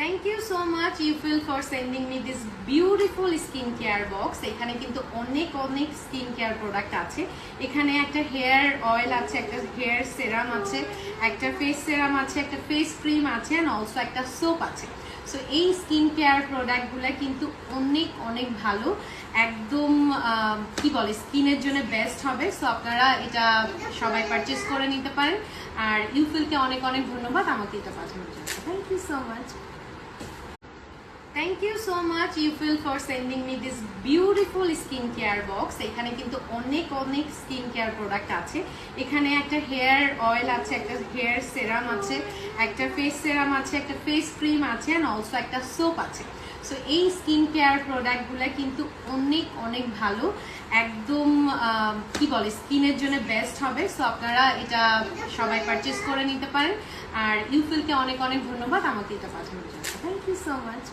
Thank you so much Ufeel for sending me this beautiful skin care box এখানে কিন্তু অনেক অনেক skin care product আছে। এখানে একটা হেয়ার অয়েল আছে, একটা হেয়ার সেরাম আছে, একটা ফেস সেরাম আছে, একটা ফেস ক্রিম আছে অ্যান্ড অলসো একটা সোপ আছে। সো এই স্কিন কেয়ার প্রোডাক্টগুলো কিন্তু অনেক অনেক ভালো। একদম কি বলে স্কিনের জন্য বেস্ট হবে। সো আপনারা এটা সবাই পারচেস করে নিতে পারেন। আর ইউফিলকে অনেক অনেক ধন্যবাদ আমাকে এটা পাঠানোর জন্য। Thank you so much thank you so much Ufeel for sending me this beautiful skin care box এখানে কিন্তু অনেক অনেক স্কিন কেয়ার প্রোডাক্ট আছে। এখানে একটা হেয়ার অয়েল আছে, একটা হেয়ার সেরাম আছে, একটা ফেস সেরাম আছে, একটা ফেস ক্রিম আছে অ্যান্ড অলসো একটা সোপ আছে। সো এই স্কিন কেয়ার প্রোডাক্টগুলো কিন্তু অনেক অনেক ভালো। একদম কি বলে স্কিনের জন্য বেস্ট হবে। সো আপনারা এটা সবাই পারচেস করে নিতে পারেন। আর ইউফিলকে অনেক অনেক ধন্যবাদ। আমাকে এটা পাঠানোর জন্য। Thank you so much